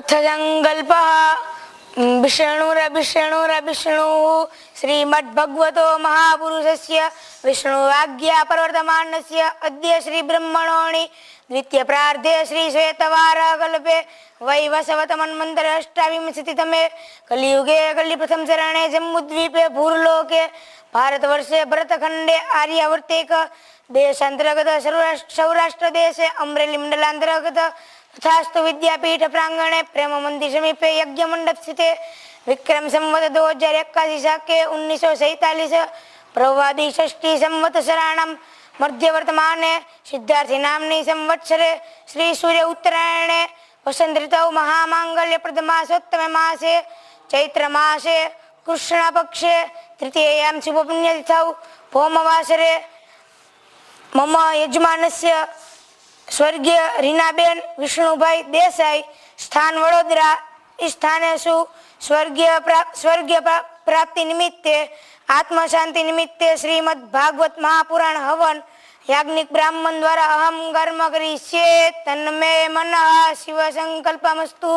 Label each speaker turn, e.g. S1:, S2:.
S1: अथ सङ्कल्पः विष्णुरविष्णुरविष्णुः श्रीमद्भगवतो महापुरुषस्य विष्णुवाज्ञा प्रवर्तमानस्य अद्य श्रीब्रह्मणोणि द्वितीयप्रार्धे श्रीश्वेतवारकल्पे वैवसवतमन्मन्तर अष्टाविंशतितमे कलियुगे कलिप्रथम चरणे जम्बुद्वीपे भूर्लोके भारतवर्षे भरतखण्डे आर्यावर्तेक देशान्तर्गत सौराष्ट्र सौराष्ट्रदेशे अमरेली તથાસ્તુ વિદ્યાપીઠ પ્રાંગણે પ્રેમ મંદિર સમીપે યજ્ઞ મંડપ સ્થિતે વિક્રમ સંવત દો હજાર એકાસી શાકે ઉન્નીસો સૈતાલીસ પ્રવાદી ષષ્ઠી સંવત શરાણમ મધ્ય વર્તમાને સિદ્ધાર્થી નામની સંવત્સરે શ્રી સૂર્ય ઉત્તરાયણે વસંત ઋતુ મહામાંગલ્ય પ્રદમાસોત્તમે માસે ચૈત્ર માસે કૃષ્ણ પક્ષે તૃતીયામ શુભ પુણ્યતિથૌ ભૌમવાસરે મમ યજમાનસ્ય સ્વર્ગીય રીનાબેન વિષ્ણુભાઈ દેસાઈ, સ્થાન વડોદરા. એ સ્થાને શું? સ્વર્ગીય સ્વર્ગીય પ્રાપ્તિ નિમિત્તે, આત્મશાંતિ નિમિત્તે શ્રીમદ ભાગવત મહાપુરાણ હવન યાજ્ઞિક બ્રાહ્મણ દ્વારા અહમ કર્મ કરી છે. તન્મે મન શિવ સંકલ્પમસ્તુ.